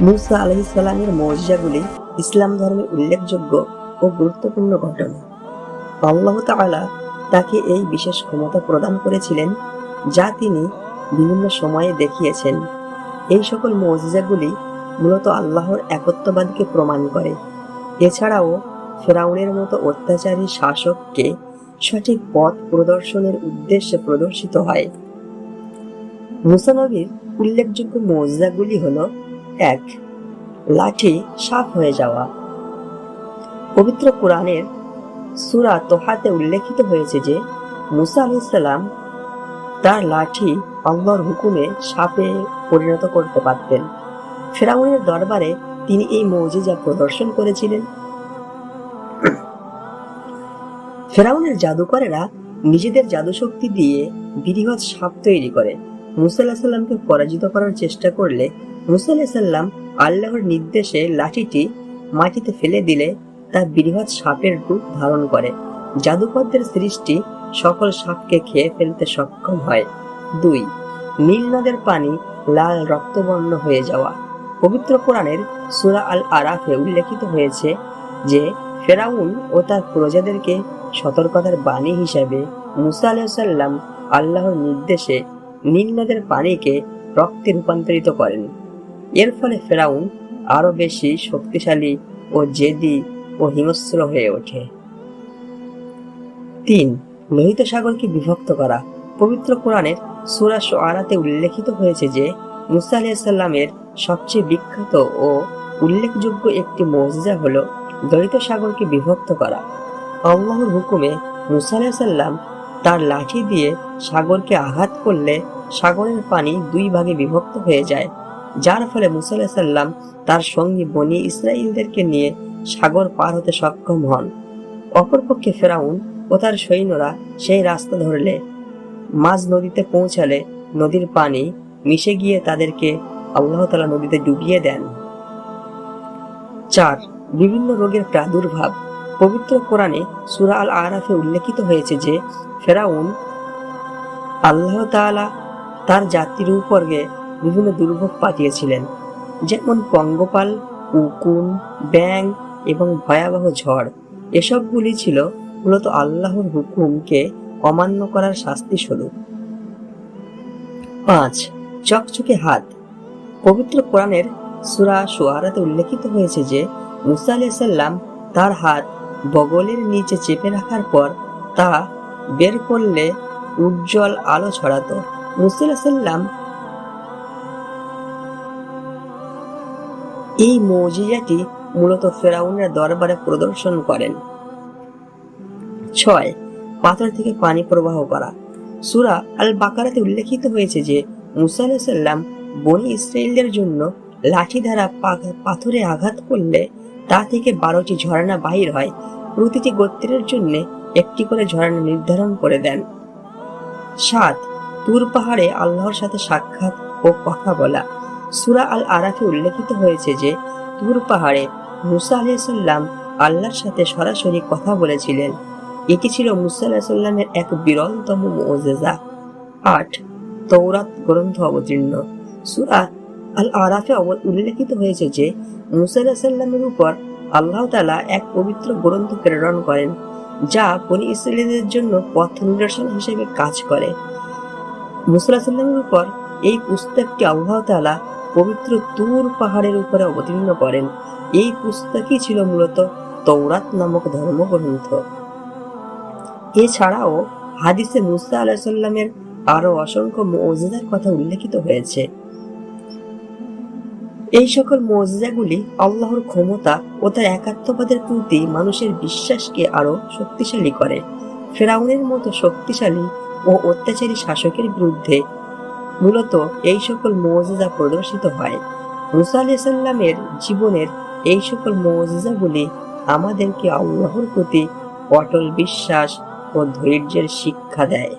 মুসা আলহিসাল্লামের মর্যাগুলি ইসলাম ধর্মের উল্লেখযোগ্য ও গুরুত্বপূর্ণ ঘটনা। আল্লাহ তাআলা তাকে এই বিশেষ ক্ষমতা প্রদান করেছিলেন যা তিনি বিভিন্ন সময়ে দেখিয়েছেন। এই সকল মজিজাগুলি মূলত আল্লাহর একত্ববাদকে প্রমাণ করে। এছাড়াও ফেরাউনের মতো অত্যাচারী শাসককে সঠিক পথ প্রদর্শনের উদ্দেশ্যে প্রদর্শিত হয়। মুসানবীর উল্লেখযোগ্য মজিজাগুলি হলো এক, লাঠি সাফ হয়ে যাওয়া। পবিত্র কোরআনের সুরা তোহাতে উল্লেখিত হয়েছে যে, মুসা আলাইসাল্লাম তার লাঠি আল্লাহর হুকুমে সাপে পরিণত করতে পারতেন। ফেরাউনের দরবারে তিনি এই মৌজিজা প্রদর্শন করেছিলেন। ফেরাউনের জাদুকরেরা নিজেদের জাদুশক্তি দিয়ে বৃহৎ সাপ তৈরি করে। মুসা আলাহ সাল্লামকে পরাজিত করার চেষ্টা করলে মুসা আল্লাহর নির্দেশে লাঠিটি মাটিতে ফেলে দিলে তা বৃহৎ সাপের রূপ ধারণ করে। জাদুকরদের সৃষ্টি সকল সাপকে খেয়ে ফেলতে সক্ষম হয়। দুই, নীল নদের পানি লাল রক্তবর্ণ হয়ে যাওয়া। পবিত্র কোরআনের সুরা আল আরাফে উল্লেখিত হয়েছে যে, ফেরাউন ও তার প্রজাদেরকে সতর্কতার বাণী হিসাবে মুসা আলাইসাল্লাম আল্লাহর নির্দেশে নীল নদের পানিকে রক্তে রূপান্তরিত করেন। এর ফলে ফেরাউন আরও বেশি শক্তিশালী ও জেদি ও হিংস্র হয়ে ওঠে। তিন, লোহিত সাগরকে বিভক্ত করা। পবিত্র কোরআনের সুরা আরাতে উল্লেখিত হয়েছে যে, মুসা আলাইসাল্লামের সবচেয়ে বিখ্যাত ও উল্লেখযোগ্য একটি মসজিদা হল লোহিত সাগরকে বিভক্ত করা। আল্লাহর হুকুমে মুসা আলাইসাল্লাম তার লাঠি দিয়ে সাগরকে আঘাত করলে সাগরের পানি দুই ভাগে বিভক্ত হয়ে যায়। যার ফলে মুসা আলাইসাল্লাম তার সঙ্গী বনি ইসরায়েলদেরকে নিয়ে সাগর পার হতে সক্ষম হন। অপরপক্ষে ফেরাউন ও তার সৈন্যরা সেই রাস্তা ধরলে মাঝ নদীতে পৌঁছালে নদীর পানি মিশে গিয়ে তাদেরকে আল্লাহ তালা নদীতে ডুবিয়ে দেন। চার, বিভিন্ন রোগের প্রাদুর্ভাব। পবিত্র কোরআনে সুরা আল আরাফে উল্লেখিত হয়েছে যে, ফেরাউন আল্লাহ তাআলা তার জাতির উপরে বিভিন্ন দুর্ভোগ পাঠিয়েছিলেন যেমন পঙ্গপাল, উকুন ব্যাং এবং ভয়াবহ ঝড়। এসবগুলি ছিল মূলত আল্লাহর হুকুমকে অমান্য করার শাস্তি স্বরূপ পাঁচ, চকচকে হাত। পবিত্র কোরআনের সুরা সোয়ারাতে উল্লেখিত হয়েছে যে, মুসা আলাইসাল্লাম তার হাত বগলের নিচে চেপে রাখার পর তা বের করলে উজ্জ্বল আলো ছড়াতো। মুসা আলাইসাল্লাম এই মৌজিজাটি মূলত ফেরাউনের দরবারে প্রদর্শন করেন। ছয়, পাথর থেকে পানি প্রবাহ করা। সুরা আল বাকারাতে উল্লেখিত হয়েছে যে, মুসা আলাইসাল্লাম বনি ইসরায়েলদের জন্য লাঠি দ্বারা পাথরে আঘাত করলে তা থেকে বারোটি ঝর্ণা বাহির হয়। প্রতিটি গোত্রের জন্য একটি করে ঝর্ণা নির্ধারণ করে দেন। সাত, তুর পাহাড়ে আল্লাহর সাথে সাক্ষাৎ ও কথা বলা। সুরা আল আরাফে উল্লেখিত হয়েছে যে তুর পাহাড়ে মুসা আলাইসাল্লাম আল্লাহর সাথে সরাসরি কথা বলেছিলেন। এটি ছিল মুসা আলাহিসাল্লামের এক বিরলতম মোজেজা। আট তৌরাত গ্রন্থ অবতীর্ণ। সুরা আল আরাফে উল্লেখিত হয়েছে যে, মুসা আলাহিসাল্লামের উপর আল্লাহ তাআলা এক পবিত্র গ্রন্থ প্রেরণ করেন, যা বনি ইসরায়েলদের জন্য পথ নিদর্শন হিসেবে কাজ করে। মুসা আলাহিসাল্লামের উপর এই পুস্তকটি আল্লাহ তাআলা পবিত্র তুর পাহাড়ের উপরে অবতীর্ণ করেন। এই পুস্তকই ছিল মূলত তৌরাত নামক ধর্মগ্রন্থ। এছাড়াও হাদিসে মুসা আলাহিসাল্লামের আরও অসংখ্য মৌজিদার কথা উল্লেখিত হয়েছে। এই সকল মৌজিজাগুলি আল্লাহর ক্ষমতা ও তার একাত্মবাদের প্রতি মানুষের বিশ্বাসকে আরও শক্তিশালী করে। ফেরাউনের মতো শক্তিশালী ও অত্যাচারী শাসকের বিরুদ্ধে মূলত এই সকল মৌজিজা প্রদর্শিত হয়। মুসা আলাইসাল্লামের জীবনের এই সকল মৌজিজাগুলি আমাদেরকে আল্লাহর প্রতি অটল বিশ্বাস ও ধৈর্যের শিক্ষা দেয়।